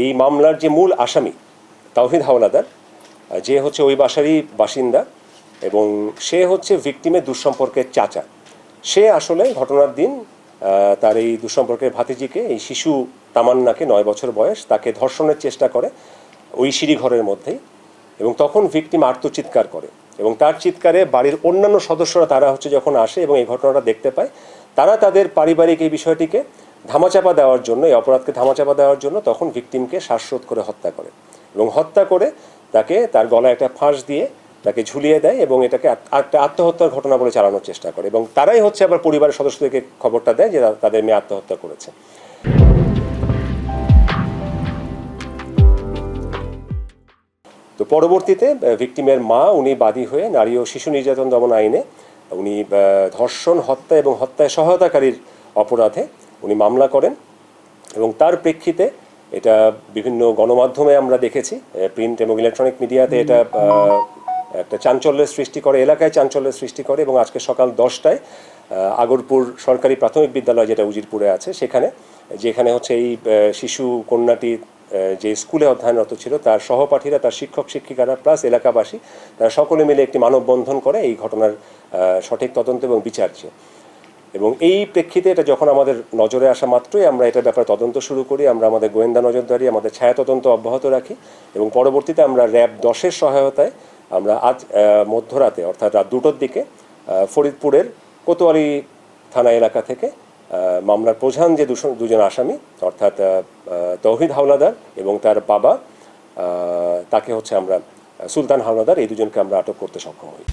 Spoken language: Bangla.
এই মামলার যে মূল আসামি, তাওহিদ হাওলাদার, যে হচ্ছে ওই বাসারই বাসিন্দা এবং সে হচ্ছে ভিকটিমের দুঃসম্পর্কের চাচা। সে আসলে ঘটনার দিন তার এই দুঃসম্পর্কের ভাতিজিকে, এই শিশু তামান্নাকে নয় বছর বয়স, তাকে ধর্ষণের চেষ্টা করে ওই সিঁড়ি ঘরের মধ্যেই এবং তখন ভিকটিম আত্মচিৎকার করে এবং তার চিৎকারে বাড়ির অন্যান্য সদস্যরা তারা হচ্ছে যখন আসে এবং এই ঘটনাটা দেখতে পায়, তারা তাদের পারিবারিক এই বিষয়টিকে ধামাচাপা দেওয়ার জন্য, এই অপরাধকে ধামাচাপা দেওয়ার জন্য তখন ভিকটিমকে শ্বাসরোধ করে হত্যা করে এবং হত্যা করে তাকে তার গলায় একটা ফাঁস দিয়ে তাকে ঝুলিয়ে দেয় এবং এটাকে একটা আত্মহত্যার ঘটনা বলে চালানোর চেষ্টা করে এবং তারাই হচ্ছে আবার পরিবারের সদস্যদেরকে খবরটা দেয় যে তাদের মেয়ে আত্মহত্যা করেছে। তো পরবর্তীতে ভিকটিমের মা, উনি বাদী হয়ে নারী ও শিশু নির্যাতন দমন আইনে, উনি ধর্ষণ, হত্যা এবং হত্যায় সহায়তাকারীর অপরাধে উনি মামলা করেন এবং তার প্রেক্ষিতে এটা বিভিন্ন গণমাধ্যমে আমরা দেখেছি প্রিন্ট এবং ইলেকট্রনিক মিডিয়াতে এটা একটা চাঞ্চল্যের সৃষ্টি করে এলাকায় চাঞ্চল্যের সৃষ্টি করে এবং আজকে সকাল দশটায় আগরপুর সরকারি প্রাথমিক বিদ্যালয় যেটা উজিরপুরে আছে সেখানে যেখানে হচ্ছে এই শিশু কন্যাটি যে স্কুলে অধ্যয়নরত ছিল তার সহপাঠীরা তার শিক্ষক শিক্ষিকারা প্লাস এলাকাবাসী তারা সকলে মিলে একটি মানববন্ধন করে এই ঘটনার সঠিক তদন্ত এবং বিচার চেয়ে। এবং এই প্রেক্ষিতে এটা যখন আমাদের নজরে আসা মাত্রই আমরা এটার ব্যাপারে তদন্ত শুরু করি, আমরা আমাদের গোয়েন্দা নজরদারি, আমাদের ছায়া তদন্ত অব্যাহত রাখি এবং পরবর্তীতে আমরা র্যাব দশের সহায়তায় আমরা আজ মধ্যরাতে, অর্থাৎ রাত দুটোর দিকে ফরিদপুরের কোতোয়ালি থানা এলাকা থেকে মামলার প্রধান যে দুজন আসামি, অর্থাৎ তৌহিদ হাওলাদার এবং তার বাবা তাকে হচ্ছে আমরা সুলতান হাওলাদার, এই দুজনকে আমরা আটক করতে সক্ষম হই।